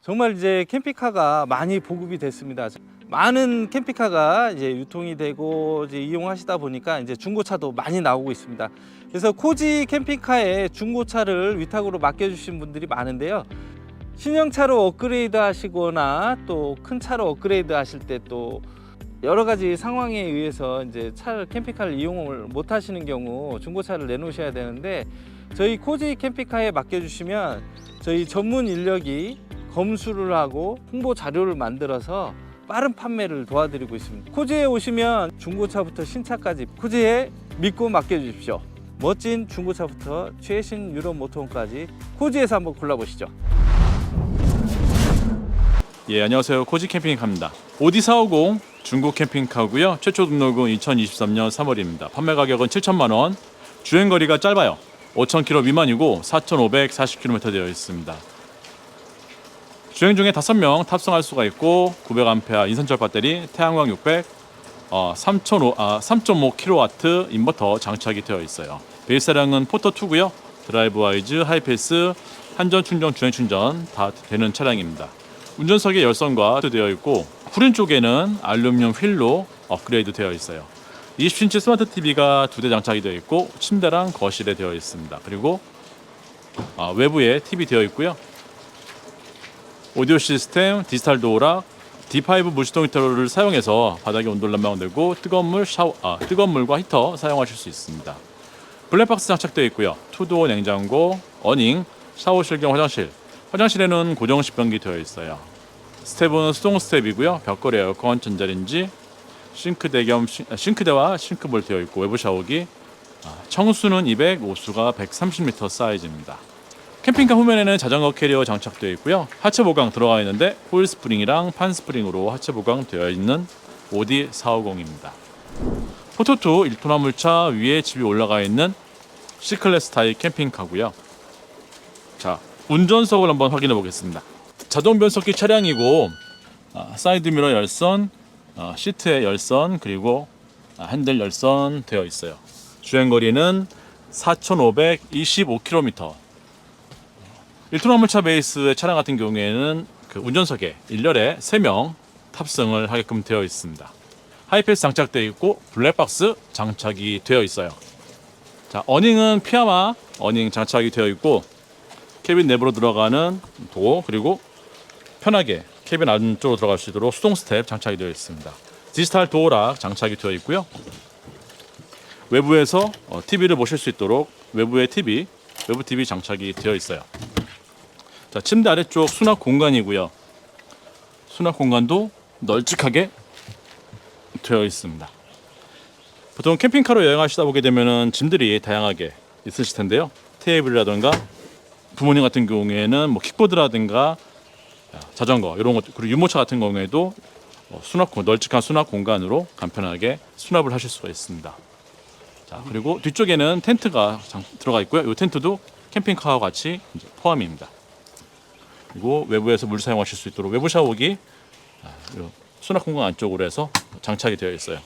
정말 이제 캠핑카가 많이 보급이 됐습니다. 많은 캠핑카가 이제 유통이 되고 이제 이용하시다 보니까 이제 중고차도 많이 나오고 있습니다. 그래서 코지 캠핑카에 중고차를 위탁으로 맡겨주신 분들이 많은데요. 신형차로 업그레이드 하시거나 또 큰 차로 업그레이드 하실 때 또 여러 가지 상황에 의해서 이제 차를 캠핑카를 이용을 못 하시는 경우 중고차를 내놓으셔야 되는데 저희 코지 캠핑카에 맡겨주시면 저희 전문 인력이 검수를 하고 홍보 자료를 만들어서 빠른 판매를 도와드리고 있습니다. 코지에 오시면 중고차부터 신차까지 코지에 믿고 맡겨주십시오. 멋진 중고차부터 최신 유럽 모터홈까지 코지에서 한번 골라보시죠. 예, 안녕하세요. 코지 캠핑카입니다. 오디 450 중국 캠핑카고요. 최초 등록은 2023년 3월입니다. 판매 가격은 7천만 원. 주행 거리가 짧아요. 5,000km 미만이고 4,540km 되어 있습니다. 주행 중에 5명 탑승할 수가 있고 900A 인산철 배터리, 태양광 600, 어, 3.5 아, 3.5kW 인버터 장착이 되어 있어요. 베이스량은 포터 2고요. 드라이브 와이즈, 하이패스, 한전 충전, 주행 충전 다 되는 차량입니다. 운전석에 열선과 되어 있고 후륜 쪽에는 알루미늄 휠로 업그레이드 되어 있어요. 20인치 스마트 TV가 두 대 장착이 되어 있고 침대랑 거실에 되어 있습니다. 그리고 아, 외부에 TV 되어 있고요. 오디오 시스템, 디지털 도어락, D5 물수동 히터를 사용해서 바닥에 온도를 남겨되고 뜨거운 물 샤워, 아, 뜨거운 물과 히터 사용하실 수 있습니다. 블랙박스 장착되어 있고요. 투도어 냉장고, 어닝, 샤워실 겸 화장실. 화장실에는 고정 식변기 되어 있어요. 스텝은 수동 스텝이고요. 벽걸이 에어컨, 전자레인지, 싱크대 겸 싱- 아, 싱크대와 싱크볼 되어 있고 외부 샤워기. 아, 청수는 200, 오수가 130m 사이즈입니다. 캠핑카 후면에는 자전거 캐리어 장착되어 있고요. 하체 보강 들어가 있는데 호일 스프링이랑 판 스프링으로 하체 보강 되어 있는 오디 450입니다. 포토2 1톤 화물차 위에 집이 올라가 있는 C클래스 타입 캠핑카고요. 자, 운전석을 한번 확인해 보겠습니다. 자동 변속기 차량이고 아, 사이드 미러 열선, 아, 시트의 열선 그리고 아, 핸들 열선 되어 있어요. 주행 거리는 4,525km. 1톤 화물차 베이스의 차량 같은 경우에는 그 운전석에 1열에 3명 탑승을 하게끔 되어 있습니다. 하이패스 장착되어 있고 블랙박스 장착이 되어 있어요. 자, 어닝은 피아마 어닝 장착이 되어 있고 캐빈 내부로 들어가는 도어 그리고 편하게 캐빈 안쪽으로 들어갈 수 있도록 수동 스텝 장착이 되어 있습니다. 디지털 도어락 장착이 되어 있고요. 외부에서 어, TV를 보실 수 있도록 외부에 TV, 외부 TV 장착이 되어 있어요. 자, 침대 아래쪽 수납 공간이고요. 수납 공간도 널찍하게 되어 있습니다. 보통 캠핑카로 여행하시다 보게 되면은 짐들이 다양하게 있으실 텐데요. 테이블이라든가 부모님 같은 경우에는 뭐 킥보드라든가 자전거 이런 것 그리고 유모차 같은 경우에도 어, 수납 공 널찍한 수납 공간으로 간편하게 수납을 하실 수가 있습니다. 자 그리고 뒤쪽에는 텐트가 장- 들어가 있고요. 이 텐트도 캠핑카와 같이 포함입니다. 그리고 외부에서 물 사용하실 수 있도록 외부 샤워기 아, 요 수납 공간 안쪽으로 해서 장착이 되어 있어요.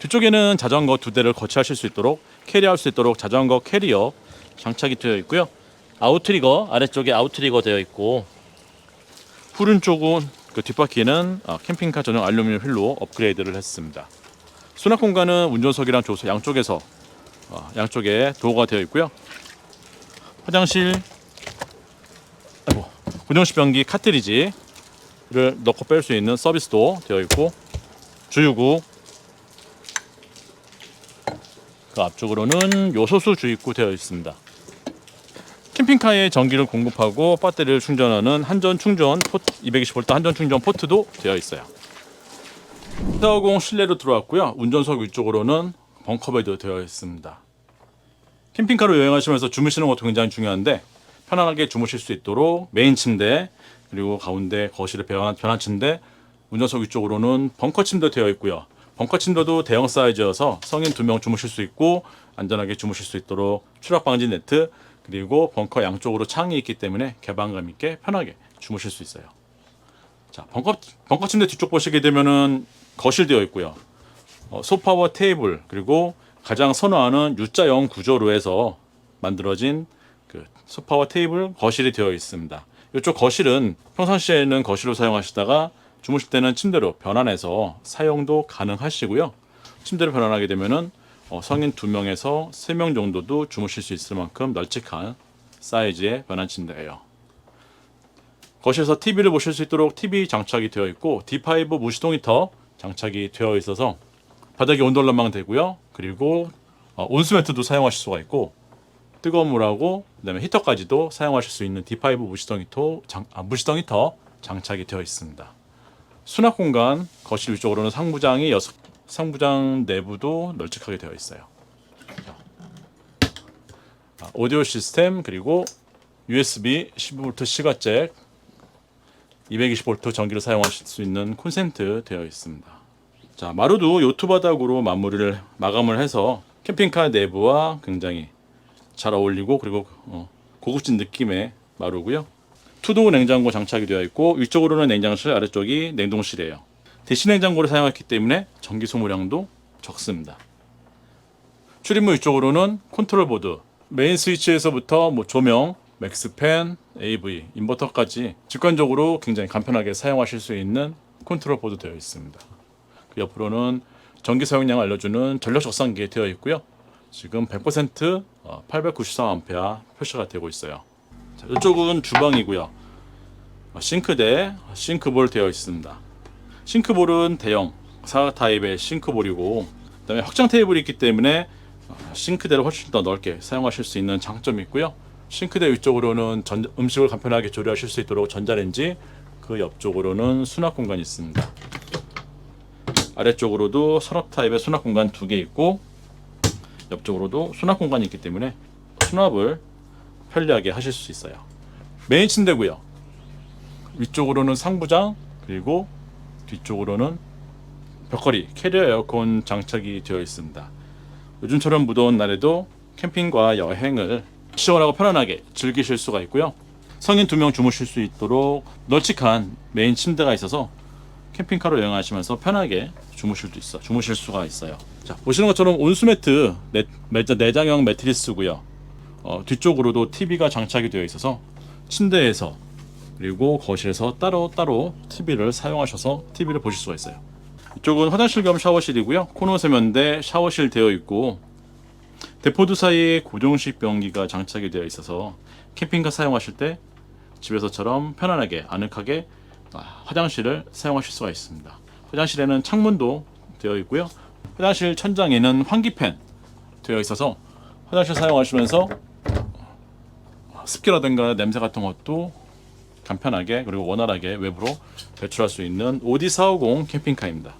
뒤쪽에는 자전거 두 대를 거치하실 수 있도록 캐리할 수 있도록 자전거 캐리어 장착이 되어 있고요. 아웃트리거 아래쪽에 아웃트리거 되어 있고 후륜 쪽은 그 뒷바퀴는 아, 캠핑카 전용 알루미늄 휠로 업그레이드를 했습니다. 수납 공간은 운전석이랑 조수 양쪽에서 어, 양쪽에 도어가 되어 있고요. 화장실 아이고, 구정식변기 카트리지를 넣고 뺄 수 있는 서비스도 되어 있고 주유구 그 앞쪽으로는 요소수 주입구 되어 있습니다. 캠핑카에 전기를 공급하고 배터리를 충전하는 한전 충전 포트 220V 한전 충전 포트도 되어 있어요. 450 실내로 들어왔고요. 운전석 위쪽으로는 벙커베드 되어 있습니다. 캠핑카로 여행하시면서 주무시는 것도 굉장히 중요한데 편안하게 주무실 수 있도록 메인 침대 그리고 가운데 거실에 변환, 변환 침대 운전석 위쪽으로는 벙커 침대 되어 있고요. 벙커 침대도 대형 사이즈여서 성인 두 명 주무실 수 있고 안전하게 주무실 수 있도록 추락 방지 네트 그리고 벙커 양쪽으로 창이 있기 때문에 개방감 있게 편하게 주무실 수 있어요. 자, 벙커 벙커 침대 뒤쪽 보시게 되면은 거실 되어 있고요. 어, 소파와 테이블 그리고 가장 선호하는 U자형 구조로 해서 만들어진 그 소파와 테이블, 거실이 되어 있습니다. 이쪽 거실은 평상시에는 거실로 사용하시다가 주무실 때는 침대로 변환해서 사용도 가능하시고요. 침대로 변환하게 되면은 어, 성인 두 명에서 세명 정도도 주무실 수 있을 만큼 널찍한 사이즈의 변환 침대예요. 거실에서 TV를 보실 수 있도록 TV 장착이 되어 있고 D5 무시동 히터 장착이 되어 있어서 바닥에 온돌 난방 되고요. 그리고 어, 온수 매트도 사용하실 수가 있고 뜨거운 물하고 그다음에 히터까지도 사용하실 수 있는 D5 무시동 히터 장, 아, 무시동 히터 장착이 되어 있습니다. 수납 공간 거실 위쪽으로는 상부장이 여섯 상부장 내부도 널찍하게 되어 있어요. 자. 아, 오디오 시스템 그리고 USB 12V 시가잭 220V 전기를 사용하실 수 있는 콘센트 되어 있습니다. 자 마루도 요트 바닥으로 마무리를 마감을 해서 캠핑카 내부와 굉장히 잘 어울리고 그리고 어, 고급진 느낌의 마루고요. 투도 냉장고 장착이 되어 있고 위쪽으로는 냉장실, 아래쪽이 냉동실이에요. 대신 냉장고를 사용했기 때문에 전기 소모량도 적습니다. 출입문 위쪽으로는 컨트롤 보드, 메인 스위치에서부터 뭐 조명, 맥스팬, AV, 인버터까지 직관적으로 굉장히 간편하게 사용하실 수 있는 컨트롤 보드 되어 있습니다. 그 옆으로는 전기 사용량을 알려주는 전력 적상기 되어 있고요. 지금 100% 894A 표시가 되고 있어요. 자, 이쪽은 주방이고요. 어, 싱크대, 싱크볼 되어 있습니다. 싱크볼은 대형 사 타입의 싱크볼이고 그다음에 확장 테이블이 있기 때문에 어, 싱크대를 훨씬 더 넓게 사용하실 수 있는 장점이 있고요. 싱크대 위쪽으로는 전, 음식을 간편하게 조리하실 수 있도록 전자레인지 그 옆쪽으로는 수납 공간이 있습니다. 아래쪽으로도 서랍 타입의 수납 공간 두 개 있고 옆쪽으로도 수납 공간이 있기 때문에 수납을 편리하게 하실 수 있어요. 메인 침대고요. 위쪽으로는 상부장 그리고 뒤쪽으로는 벽걸이 캐리어 에어컨 장착이 되어 있습니다. 요즘처럼 무더운 날에도 캠핑과 여행을 시원하고 편안하게 즐기실 수가 있고요. 성인 두 명 주무실 수 있도록 널찍한 메인 침대가 있어서 캠핑카로 여행하시면서 편하게 주무실 수 있어 주무실 수가 있어요. 자 보시는 것처럼 온수 매트 내, 매자 내장형 매트리스고요. 어, 뒤쪽으로도 TV가 장착이 되어 있어서 침대에서 그리고 거실에서 따로 따로 TV를 사용하셔서 TV를 보실 수가 있어요. 이쪽은 화장실 겸 샤워실이고요. 코너 세면대 샤워실 되어 있고 대포드 사이에 고정식 변기가 장착이 되어 있어서 캠핑카 사용하실 때 집에서처럼 편안하게 아늑하게 아, 화장실을 사용하실 수가 있습니다. 화장실에는 창문도 되어 있고요. 화장실 천장에는 환기팬 되어 있어서 화장실 사용하시면서 습기라든가 냄새 같은 것도 간편하게 그리고 원활하게 외부로 배출할 수 있는 OD450 캠핑카입니다.